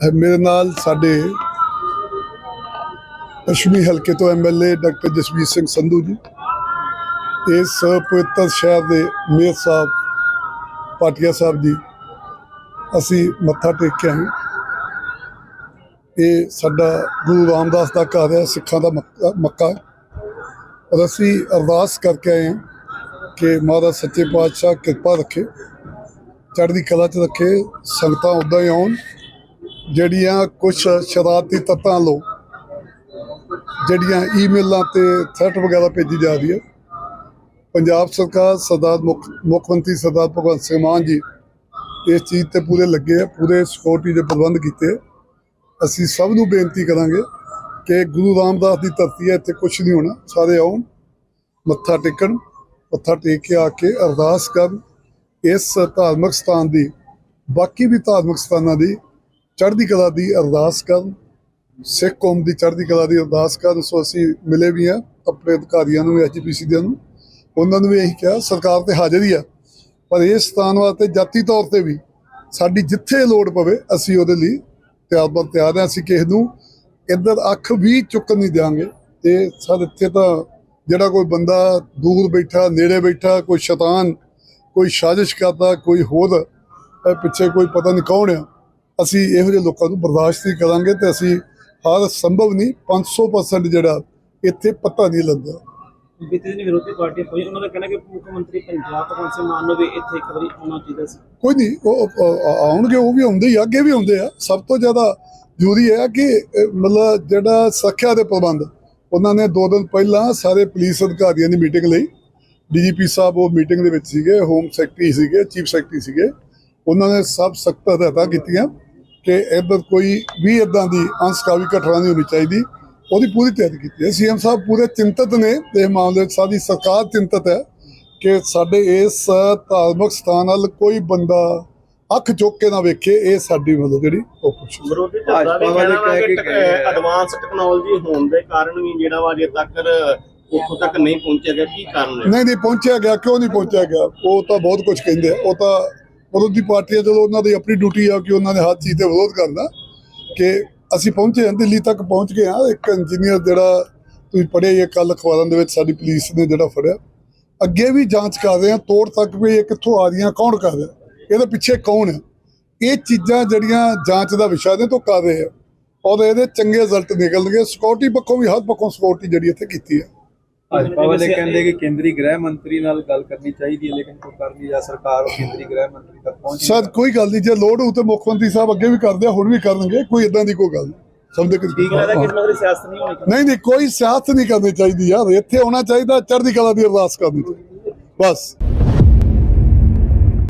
ਮੇਰੇ ਨਾਲ ਸਾਡੇ ਪੱਛਮੀ ਹਲਕੇ ਤੋਂ ਐਮਐਲਏ ਡਾਕਟਰ ਜਸਵੀਰ ਸਿੰਘ ਸੰਧੂ ਜੀ ਇਸ ਪਵਿੱਤਰ ਸ਼ਹਿਰ ਦੇ ਮੇਅਰ ਸਾਹਿਬ ਪਾਟਿਆ ਸਾਹਿਬ ਜੀ, ਅਸੀਂ ਮੱਥਾ ਟੇਕ ਕੇ ਆਏ ਇਹ ਸਾਡਾ ਗੁਰੂ ਰਾਮਦਾਸ ਦਾ ਘਰ ਹੈ, ਸਿੱਖਾਂ ਦਾ ਮੱਕਾ ਮੱਕਾ ਔਰ ਅਸੀਂ ਅਰਦਾਸ ਕਰਕੇ ਆਏ ਹਾਂ ਕਿ ਮਹਾਰਾਜ ਸੱਚੇ ਪਾਤਸ਼ਾਹ ਕਿਰਪਾ ਰੱਖੇ, ਚੜ੍ਹਦੀ ਕਲਾ 'ਚ ਰੱਖੇ, ਸੰਗਤਾਂ ਉਦਾਂ ਹੀ ਆਉਣ। ਜਿਹੜੀਆਂ ਕੁਝ ਸ਼ਰਾਰਤੀ ਤੱਤਾਂ ਲੋ, ਜਿਹੜੀਆਂ ਈਮੇਲਾਂ ਤੇ ਥ੍ਰੈਟ ਵਗੈਰਾ ਭੇਜੀ ਜਾ ਰਹੀ ਹੈ। ਪੰਜਾਬ ਸਰਕਾਰ ਸਰਦਾਰ ਮੁੱਖ ਮੁੱਖ ਮੰਤਰੀ ਸਰਦਾਰ ਭਗਵੰਤ ਸਿੰਘ ਮਾਨ ਜੀ ਇਸ ਚੀਜ਼ ਤੇ ਪੂਰੇ ਲੱਗੇ ਆ, ਪੂਰੇ ਸਿਕਿਉਰਿਟੀ ਦੇ ਪ੍ਰਬੰਧ ਕੀਤੇ ਅਸੀਂ ਸਭ ਨੂੰ ਬੇਨਤੀ ਕਰਾਂਗੇ ਕਿ ਗੁਰੂ ਰਾਮਦਾਸ ਦੀ ਧਰਤੀ ਹੈ, ਇੱਥੇ ਕੁਝ ਨਹੀਂ ਹੋਣਾ, ਸਾਰੇ ਆਉਣ, ਮੱਥਾ ਟੇਕਣ, ਮੱਥਾ ਟੇਕ ਕੇ ਆ ਕੇ ਅਰਦਾਸ ਕਰਨ। ਇਸ ਧਾਰਮਿਕ ਸਥਾਨ ਦੀ, ਬਾਕੀ ਵੀ ਧਾਰਮਿਕ ਸਥਾਨਾਂ ਦੀ ਚੜ੍ਹਦੀ ਕਲਾ ਦੀ ਅਰਦਾਸ ਕਰਨ, ਸਿੱਖ ਕੌਮ ਦੀ ਚੜ੍ਹਦੀ ਕਲਾ ਦੀ ਅਰਦਾਸ ਕਰਨ, ਸੋ ਅਸੀਂ ਮਿਲੇ ਵੀ ਆ ਆਪਣੇ ਅਧਿਕਾਰੀਆਂ ਨੂੰ ਐਚਪੀਸੀ ਦੇ ਨੂੰ। ਉਹਨਾਂ ਨੂੰ ਵੀ ਇਹੀ ਕਿਹਾ, ਸਰਕਾਰ ਤੇ ਹਾਜ਼ਰ ਹੀ ਆ, ਪਰ ਇਸ ਸਥਾਨ ਵਾਸਤੇ ਜਾਤੀ ਤੌਰ ਤੇ ਵੀ ਸਾਡੀ ਜਿੱਥੇ ਲੋੜ ਪਵੇ, ਅਸੀਂ ਉਹਦੇ ਲਈ ਤਿਆਰ ਬਰ ਤਿਆਰ ਹਾਂ। ਅਸੀਂ ਕਿਸੇ ਨੂੰ ਇੱਧਰ ਅੱਖ ਵੀ ਚੁੱਕਣ ਨਹੀਂ ਦਿਆਂਗੇ। ਤੇ ਸਰ, ਇੱਥੇ ਤਾਂ ਜਿਹੜਾ ਕੋਈ ਬੰਦਾ ਦੂਰ ਬੈਠਾ, ਨੇੜੇ ਬੈਠਾ, ਕੋਈ ਸ਼ੈਤਾਨ, ਕੋਈ ਸਾਜ਼ਿਸ਼ ਕਰਦਾ, ਕੋਈ ਹੋਰ ਪਿੱਛੇ ਕੋਈ ਪਤਾ ਨਹੀਂ ਕੌਣ ਆ ਅਸੀਂ ਇਹੋ ਜਿਹੇ ਲੋਕਾਂ ਨੂੰ ਬਰਦਾਸ਼ਤ ਨਹੀਂ ਕਰਾਂਗੇ ਤੇ ਅਸੀਂ ਹਰ ਸੰਭਵ ਨਹੀਂ 500% ਜਿਹੜਾ ਇੱਥੇ ਪਤਾ ਨਹੀਂ ਲੱਗਦਾ। ਬੀਤੇ ਦਿਨ ਵਿਰੋਧੀ ਪਾਰਟੀ ਕੋਈ ਉਹਨਾਂ ਦਾ ਕਹਿਣਾ ਕਿ ਮੁੱਖ ਮੰਤਰੀ ਪੰਜਾਬ ਭਗਵੰਤ ਸਿੰਘ ਮਾਨ ਨੂੰ ਵੀ ਇੱਥੇ ਇੱਕ ਵਾਰੀ ਆਉਣਾ ਚਾਹੀਦਾ ਸੀ। ਕੋਈ ਨਹੀਂ ਉਹ ਆਉਣਗੇ ਉਹ ਵੀ ਆਉਂਦੇ ਹੀ ਅੱਗੇ ਵੀ ਆਉਂਦੇ ਆ। ਸਭ ਤੋਂ ਜ਼ਿਆਦਾ ਜ਼ਰੂਰੀ ਹੈ ਕਿ ਮਤਲਬ ਜਿਹੜਾ ਸੁਰੱਖਿਆ ਦੇ ਪ੍ਰਬੰਧ ਉਹਨਾਂ ਨੇ ਦੋ ਦਿਨ ਪਹਿਲਾਂ ਸਾਰੇ ਪੁਲਿਸ ਅਧਿਕਾਰੀਆਂ ਦੀ ਮੀਟਿੰਗ ਲਈ। ਡੀਜੀਪੀ ਸਾਹਿਬ ਉਹ ਮੀਟਿੰਗ ਦੇ ਵਿੱਚ ਸੀਗੇ ਹੋਮ ਸੈਕਟਰੀ ਸੀਗੇ ਚੀਫ ਸੈਕਟਰੀ ਸੀਗੇ। ਉਹਨਾਂ ਨੇ ਸਭ ਸਖਤ ਹਦਾਇਤਾਂ ਕੀਤੀਆਂ। ਕਿ ਇੱਧਰ ਕੋਈ ਵੀ ਇਦਾਂ ਦੀ ਅੰਸਕਾਵੀ ਘਟਨਾ ਨਹੀਂ ਹੋਣੀ ਚਾਹੀਦੀ। ਉਹਦੀ ਪੂਰੀ ਤਿਆਰੀ ਕੀਤੀ ਹੈ। ਸੀਐਮ ਸਾਹਿਬ ਪੂਰੇ ਚਿੰਤਤ ਨੇ ਇਸ ਮਾਮਲੇ ਵਿੱਚ ਸਾਡੀ ਸਰਕਾਰ ਚਿੰਤਤ ਹੈ ਕਿ ਸਾਡੇ ਇਸ ਧਾਰਮਿਕ ਸਥਾਨ ਵੱਲ ਕੋਈ ਬੰਦਾ ਅੱਖ ਚੁੱਕ ਕੇ ਨਾ ਵੇਖੇ ਇਹ ਸਾਡੀ ਮਤਲਬ ਜਿਹੜੀ ਉਹ ਪੁੱਛ ਵਿਰੋਧੀ ਧਿਰ ਵਾਲੇ ਕਹਿ ਕਿ ਕੇ ਗਏ ਆ। ਐਡਵਾਂਸ ਟੈਕਨੋਲੋਜੀ ਹੋਣ ਦੇ ਕਾਰਨ ਵੀ ਜਿਹੜਾ ਵਾ ਅਜੇ ਤੱਕ ਉੱਥੋਂ ਤੱਕ ਨਹੀਂ ਪਹੁੰਚਿਆ ਗਿਆ। ਕੀ ਕਾਰਨ ਹੈ? ਨਹੀਂ ਨਹੀਂ ਪਹੁੰਚਿਆ ਗਿਆ ਕਿਉਂ ਨਹੀਂ ਪਹੁੰਚਿਆ ਗਿਆ? ਉਹ ਤਾਂ ਬਹੁਤ ਕੁਝ ਕਹਿੰਦੇ ਆ। ਉਹ ਤਾਂ ਵਿਰੋਧੀ ਪਾਰਟੀਆਂ ਚਲੋ ਉਹਨਾਂ ਦੀ ਆਪਣੀ ਡਿਊਟੀ ਆ ਕਿ ਉਹਨਾਂ ਨੇ ਹਰ ਚੀਜ਼ ਤੇ ਵਿਰੋਧ ਕਰਨਾ, ਕਿ ਅਸੀਂ ਪਹੁੰਚੇ ਹਾਂ, ਦਿੱਲੀ ਤੱਕ ਪਹੁੰਚ ਗਏ ਹਾਂ। ਇੱਕ ਇੰਜੀਨੀਅਰ ਜਿਹੜਾ ਤੁਸੀਂ ਪੜ੍ਹਿਆ ਇਹ ਕੱਲ ਅਖਬਾਰਾਂ ਦੇ ਵਿੱਚ ਸਾਡੀ ਪੁਲਿਸ ਨੇ ਜਿਹੜਾ ਫੜਿਆ। ਅੱਗੇ ਵੀ ਜਾਂਚ ਕਰ ਰਹੇ ਹਾਂ, ਤੋੜ ਤੱਕ ਵੀ ਇਹ ਕਿੱਥੋਂ ਆ ਰਹੀਆਂ, ਕੌਣ ਕਰ ਰਿਹਾ? ਇਹਦੇ ਪਿੱਛੇ ਕੌਣ ਹੈ? ਇਹ ਚੀਜ਼ਾਂ ਜਿਹੜੀਆਂ ਜਾਂਚ ਦਾ ਵਿਸ਼ਾ ਨੇ, ਤੋਂ ਕਰ ਰਹੇ ਆ। ਔਰ ਇਹਦੇ ਚੰਗੇ ਰਿਜ਼ਲਟ ਨਿਕਲਣਗੇ। ਸਿਕਿਉਰਿਟੀ ਪੱਖੋਂ ਵੀ ਹਰ ਪੱਖੋਂ ਸਿਕਿਉਰਿਟੀ ਜਿਹੜੀ ਇੱਥੇ ਕੀਤੀ ਹੈ। ਭਾਜਪਾ ਵਾਲੇ ਕਹਿੰਦੇ ਕਿ ਕੇਂਦਰੀ ਗ੍ਰਹਿ ਮੰਤਰੀ ਨਾਲ ਗੱਲ ਕਰਨੀ ਚਾਹੀਦੀ ਹੈ ਲੇਕਿਨ ਕੋਈ ਕਰ ਨਹੀਂ ਜਾਂ ਸਰਕਾਰ ਉਹ ਕੇਂਦਰੀ ਗ੍ਰਹਿ ਮੰਤਰੀ ਤੱਕ ਪਹੁੰਚ ਨਹੀਂ ਸਰ ਕੋਈ ਗੱਲ ਨਹੀਂ ਜੇ ਲੋੜ ਹੋਊ ਤੇ ਮੁੱਖ ਮੰਤਰੀ ਸਾਹਿਬ ਅੱਗੇ ਵੀ ਕਰਦੇ ਆ ਹੁਣ ਵੀ ਕਰਨਗੇ ਕੋਈ ਇਦਾਂ ਦੀ ਕੋਈ ਗੱਲ ਨਹੀਂ। ਸਮਝਦੇ ਕਿ ਠੀਕ ਲੱਗਦਾ ਕਿ ਮਤਲਬ ਸਿਆਸਤ ਨਹੀਂ ਹੋਣੀ? ਚਾਹੀਦੀ ਨਹੀਂ ਨਹੀਂ ਕੋਈ ਸਿਆਸਤ ਨਹੀਂ ਕਰਨੀ ਚਾਹੀਦੀ ਯਾਰ ਇੱਥੇ ਆਉਣਾ ਚਾਹੀਦਾ ਚੜ੍ਹਦੀ ਕਲਾ ਦੀ ਅਰਦਾਸ ਕਰਨੀ ਚਾਹੀਦੀ। ਬਸ।